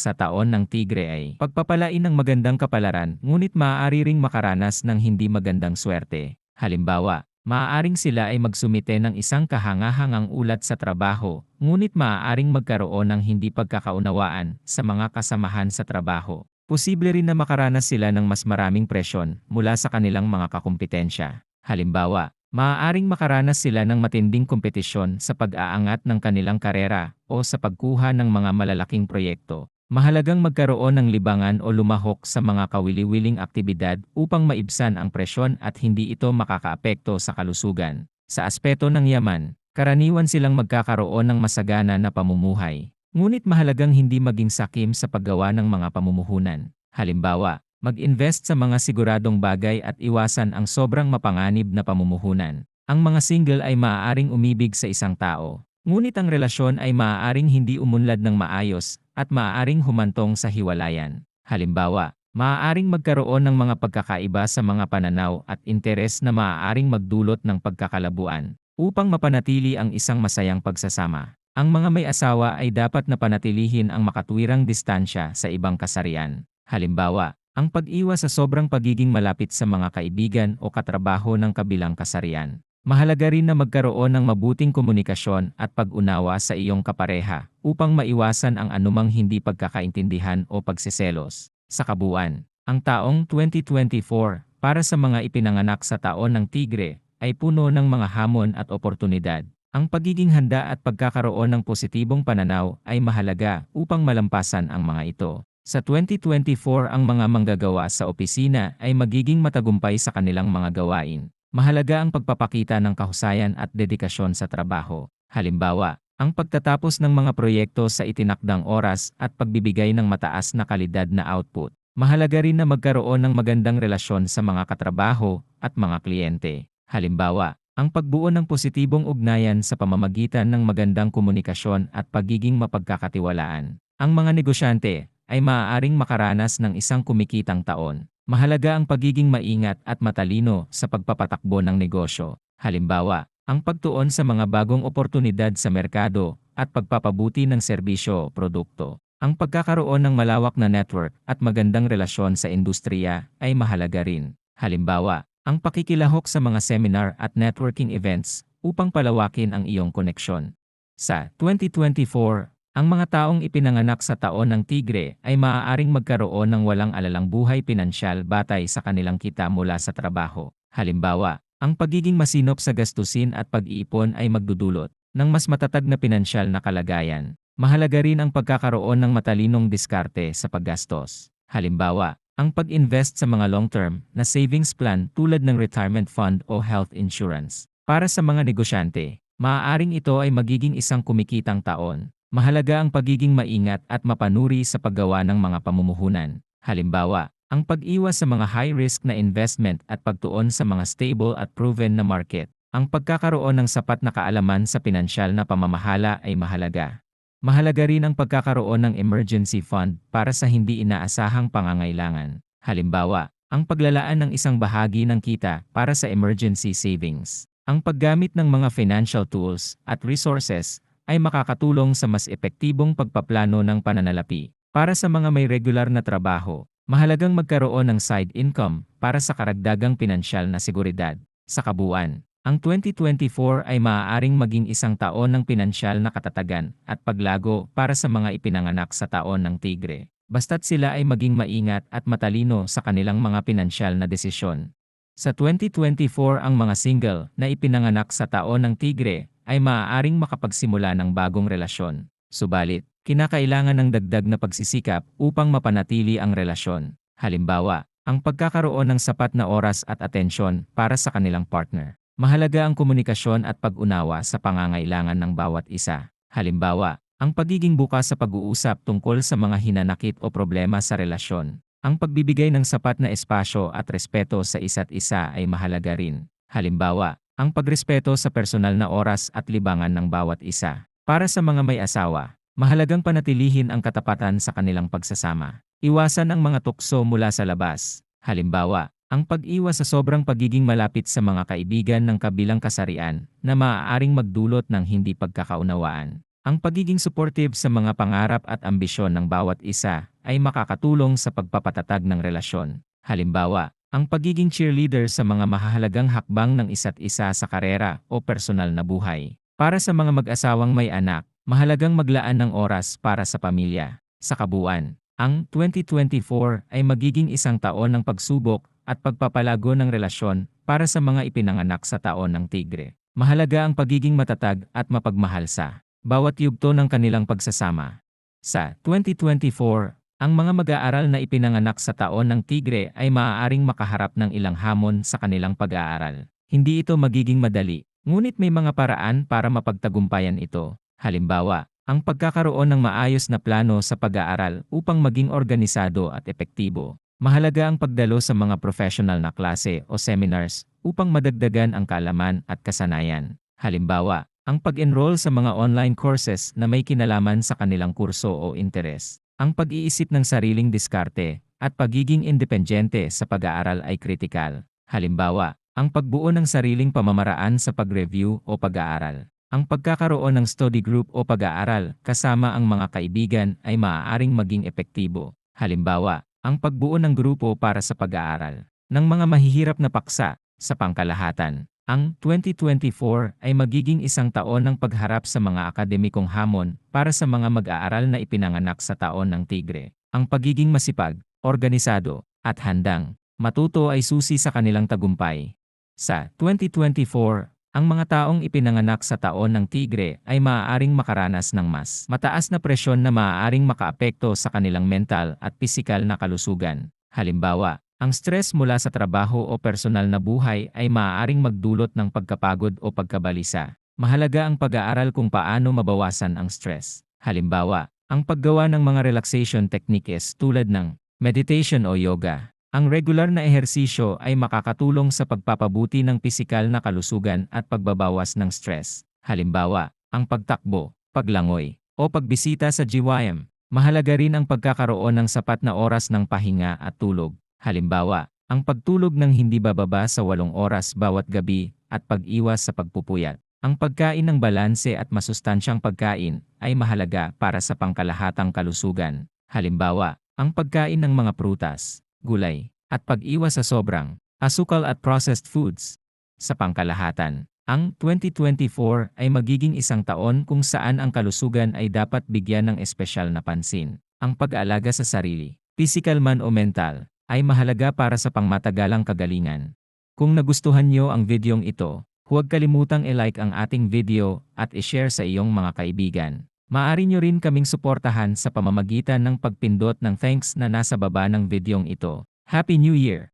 sa taon ng tigre ay pagpapalain ng magandang kapalaran ngunit maaari ring makaranas ng hindi magandang swerte. Halimbawa, maaaring sila ay magsumite ng isang kahangahangang ulat sa trabaho, ngunit maaaring magkaroon ng hindi pagkakaunawaan sa mga kasamahan sa trabaho. Posible rin na makaranas sila ng mas maraming presyon mula sa kanilang mga kakumpetensya. Halimbawa, maaaring makaranas sila ng matinding kompetisyon sa pag-aangat ng kanilang karera o sa pagkuha ng mga malalaking proyekto. Mahalagang magkaroon ng libangan o lumahok sa mga kawili-wiling aktibidad upang maibsan ang presyon at hindi ito makakaapekto sa kalusugan. Sa aspeto ng yaman, karaniwan silang magkakaroon ng masagana na pamumuhay. Ngunit mahalagang hindi maging sakim sa paggawa ng mga pamumuhunan. Halimbawa, mag-invest sa mga siguradong bagay at iwasan ang sobrang mapanganib na pamumuhunan. Ang mga single ay maaaring umibig sa isang tao, ngunit ang relasyon ay maaaring hindi umunlad ng maayos at maaaring humantong sa hiwalayan. Halimbawa, maaaring magkaroon ng mga pagkakaiba sa mga pananaw at interes na maaaring magdulot ng pagkakalabuan upang mapanatili ang isang masayang pagsasama. Ang mga may asawa ay dapat na panatilihin ang makatwirang distansya sa ibang kasarian. Halimbawa, ang pag-iwas sa sobrang pagiging malapit sa mga kaibigan o katrabaho ng kabilang kasarian. Mahalaga rin na magkaroon ng mabuting komunikasyon at pag-unawa sa iyong kapareha upang maiwasan ang anumang hindi pagkakaintindihan o pagsiselos. Sa kabuuan, ang taong 2024 para sa mga ipinanganak sa taon ng tigre ay puno ng mga hamon at oportunidad. Ang pagiging handa at pagkakaroon ng positibong pananaw ay mahalaga upang malampasan ang mga ito. Sa 2024 ang mga manggagawa sa opisina ay magiging matagumpay sa kanilang mga gawain. Mahalaga ang pagpapakita ng kahusayan at dedikasyon sa trabaho. Halimbawa, ang pagtatapos ng mga proyekto sa itinakdang oras at pagbibigay ng mataas na kalidad na output. Mahalaga rin na magkaroon ng magandang relasyon sa mga katrabaho at mga kliyente. Halimbawa, ang pagbuo ng positibong ugnayan sa pamamagitan ng magandang komunikasyon at pagiging mapagkakatiwalaan. Ang mga negosyante ay maaaring makaranas ng isang kumikitang taon. Mahalaga ang pagiging maingat at matalino sa pagpapatakbo ng negosyo. Halimbawa, ang pagtuon sa mga bagong oportunidad sa merkado at pagpapabuti ng serbisyo o produkto. Ang pagkakaroon ng malawak na network at magandang relasyon sa industriya ay mahalaga rin. Halimbawa, ang pakikilahok sa mga seminar at networking events upang palawakin ang iyong koneksyon. Sa 2024, ang mga taong ipinanganak sa taon ng tigre ay maaaring magkaroon ng walang alalang buhay pinansyal batay sa kanilang kita mula sa trabaho. Halimbawa, ang pagiging masinop sa gastusin at pag-iipon ay magdudulot ng mas matatag na pinansyal na kalagayan. Mahalaga rin ang pagkakaroon ng matalinong diskarte sa paggastos. Halimbawa, ang pag-invest sa mga long-term na savings plan tulad ng retirement fund o health insurance. Para sa mga negosyante, maaaring ito ay magiging isang kumikitang taon. Mahalaga ang pagiging maingat at mapanuri sa paggawa ng mga pamumuhunan. Halimbawa, ang pag-iwas sa mga high-risk na investment at pagtuon sa mga stable at proven na market. Ang pagkakaroon ng sapat na kaalaman sa pinansyal na pamamahala ay mahalaga. Mahalaga rin ang pagkakaroon ng emergency fund para sa hindi inaasahang pangangailangan. Halimbawa, ang paglalaan ng isang bahagi ng kita para sa emergency savings. Ang paggamit ng mga financial tools at resources ay makakatulong sa mas epektibong pagpaplano ng pananalapi. Para sa mga may regular na trabaho, mahalagang magkaroon ng side income para sa karagdagang pinansyal na seguridad. Sa kabuuan, ang 2024 ay maaaring maging isang taon ng pinansyal na katatagan at paglago para sa mga ipinanganak sa taon ng tigre. Basta't sila ay maging maingat at matalino sa kanilang mga pinansyal na desisyon. Sa 2024 ang mga single na ipinanganak sa taon ng tigre ay maaaring makapagsimula ng bagong relasyon. Subalit, kinakailangan ng dagdag na pagsisikap upang mapanatili ang relasyon. Halimbawa, ang pagkakaroon ng sapat na oras at atensyon para sa kanilang partner. Mahalaga ang komunikasyon at pag-unawa sa pangangailangan ng bawat isa. Halimbawa, ang pagiging bukas sa pag-uusap tungkol sa mga hinanakit o problema sa relasyon. Ang pagbibigay ng sapat na espasyo at respeto sa isa't isa ay mahalaga rin. Halimbawa, ang pagrespeto sa personal na oras at libangan ng bawat isa. Para sa mga may asawa, mahalagang panatilihin ang katapatan sa kanilang pagsasama. Iwasan ang mga tukso mula sa labas. Halimbawa, ang pag-iwas sa sobrang pagiging malapit sa mga kaibigan ng kabilang kasarian na maaaring magdulot ng hindi pagkakaunawaan. Ang pagiging supportive sa mga pangarap at ambisyon ng bawat isa ay makakatulong sa pagpapatatag ng relasyon. Halimbawa, ang pagiging cheerleader sa mga mahahalagang hakbang ng isa't isa sa karera o personal na buhay. Para sa mga mag-asawang may anak, mahalagang maglaan ng oras para sa pamilya. Sa kabuuan, ang 2024 ay magiging isang taon ng pagsubok at pagpapalago ng relasyon para sa mga ipinanganak sa taon ng tigre. Mahalaga ang pagiging matatag at mapagmahal sa bawat yugto ng kanilang pagsasama. Sa 2024, ang mga mag-aaral na ipinanganak sa taon ng tigre ay maaaring makaharap ng ilang hamon sa kanilang pag-aaral. Hindi ito magiging madali, ngunit may mga paraan para mapagtagumpayan ito. Halimbawa, ang pagkakaroon ng maayos na plano sa pag-aaral upang maging organisado at epektibo. Mahalaga ang pagdalo sa mga professional na klase o seminars upang madagdagan ang kaalaman at kasanayan. Halimbawa, ang pag-enroll sa mga online courses na may kinalaman sa kanilang kurso o interes. Ang pag-iisip ng sariling diskarte at pagiging independyente sa pag-aaral ay kritikal. Halimbawa, ang pagbuo ng sariling pamamaraan sa pag-review o pag-aaral. Ang pagkakaroon ng study group o pag-aaral kasama ang mga kaibigan ay maaaring maging epektibo. Halimbawa, ang pagbuo ng grupo para sa pag-aaral ng mga mahihirap na paksa sa pangkalahatan. Ang 2024 ay magiging isang taon ng pagharap sa mga akademikong hamon para sa mga mag-aaral na ipinanganak sa taon ng tigre. Ang pagiging masipag, organisado, at handang matuto ay susi sa kanilang tagumpay. Sa 2024, ang mga taong ipinanganak sa taon ng tigre ay maaaring makaranas ng mas mataas na presyon na maaaring makaapekto sa kanilang mental at pisikal na kalusugan. Halimbawa, ang stress mula sa trabaho o personal na buhay ay maaaring magdulot ng pagkapagod o pagkabalisa. Mahalaga ang pag-aaral kung paano mabawasan ang stress. Halimbawa, ang paggawa ng mga relaxation techniques tulad ng meditation o yoga. Ang regular na ehersisyo ay makakatulong sa pagpapabuti ng pisikal na kalusugan at pagbabawas ng stress. Halimbawa, ang pagtakbo, paglangoy, o pagbisita sa GYM. Mahalaga rin ang pagkakaroon ng sapat na oras ng pahinga at tulog. Halimbawa, ang pagtulog ng hindi bababa sa walong oras bawat gabi at pag-iwas sa pagpupuyat. Ang pagkain ng balanse at masustansyang pagkain ay mahalaga para sa pangkalahatang kalusugan. Halimbawa, ang pagkain ng mga prutas, gulay, at pag-iwas sa sobrang asukal at processed foods. Sa pangkalahatan, ang 2024 ay magiging isang taon kung saan ang kalusugan ay dapat bigyan ng espesyal na pansin. Ang pag-aalaga sa sarili, physical man o mental, ay mahalaga para sa pangmatagalang kagalingan. Kung nagustuhan niyo ang videong ito, huwag kalimutang i-like ang ating video at i-share sa iyong mga kaibigan. Maaari niyo rin kaming suportahan sa pamamagitan ng pagpindot ng thanks na nasa baba ng videong ito. Happy New Year!